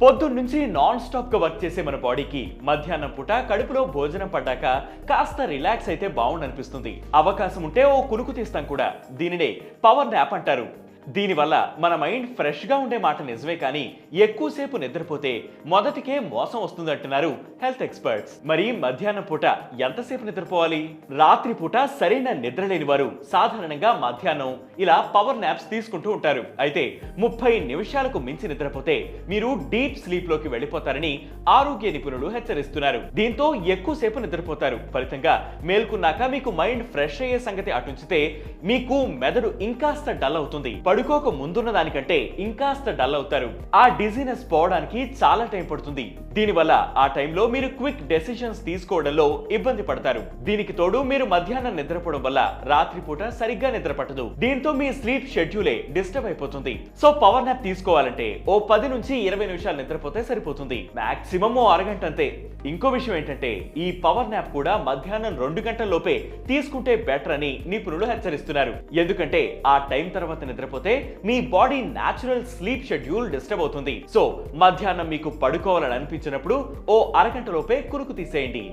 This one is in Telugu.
పొద్దున్నుంచి నాన్ స్టాప్గా వర్క్ చేసే మన బాడీకి మధ్యాహ్నం పూట కడుపులో భోజనం పడ్డాక కాస్త రిలాక్స్ అయితే బాగుండనిపిస్తుంది. అవకాశం ఉంటే ఓ కునుకు తీస్తాం కూడా. దీనినే పవర్ నాప్ అంటారు. దీనివల్ల మన మైండ్ ఫ్రెష్గా ఉండే మాట నిజమే కానీ ఎక్కువసేపు నిద్రపోతే మొదటికే మోసం వస్తుందంటున్నారు హెల్త్ ఎక్స్పర్ట్స్. మరి మధ్యాహ్నం పూట ఎంతసేపు నిద్రపోవాలి? రాత్రి పూట సరైన నిద్ర లేని వారు సాధారణంగా మధ్యాహ్నం ఇలా పవర్ నాప్స్ తీసుకుంటూ ఉంటారు. అయితే ముప్పై నిమిషాలకు మించి నిద్రపోతే మీరు డీప్ స్లీప్లోకి వెళ్ళిపోతారని ఆరోగ్య నిపుణులు హెచ్చరిస్తున్నారు. దీంతో ఎక్కువసేపు నిద్రపోతారు. ఫలితంగా మేల్కున్నాక మీకు మైండ్ ఫ్రెష్ అయ్యే సంగతి అటుంచితే మీకు మెదడు ఇంకాస్త డల్ అవుతుంది. పడుకోక ముందున్న దానికంటే ఇంకాస్త డల్ అవుతారు. ఆ డిజీనెస్ పోవడానికి చాలా టైం పడుతుంది. దీనివల్ల ఆ టైంలో మీరు క్విక్ డెసిషన్స్ తీసుకోవడంలో ఇబ్బంది పడతారు. దీనికి తోడు మీరు మధ్యాహ్నం నిద్రపోవడం వల్ల రాత్రిపూట సరిగ్గా నిద్ర పట్టదు. దీంతో మీ స్లీప్ షెడ్యూలే డిస్టర్బ్ అయిపోతుంది. సో పవర్ నాప్ తీసుకోవాలంటే ఓ పది నుంచి ఇరవై నిమిషాలు నిద్రపోతే సరిపోతుంది. మాక్సిమం ఓ అరగంట అంతే. ఇంకో విషయం ఏంటంటే ఈ పవర్ నాప్ కూడా మధ్యాహ్నం రెండు గంటల లోపే తీసుకుంటే బెటర్ అని నిపుణులు హెచ్చరిస్తున్నారు. ఎందుకంటే ఆ టైం తర్వాత నిద్రపోతే మీ body natural sleep schedule disturb అవుతుంది. సో మధ్యాహ్నం మీకు పడుకోవాలని అనిపించినప్పుడు ఓ అరగంట లోపే కురుకు తీసేయండి.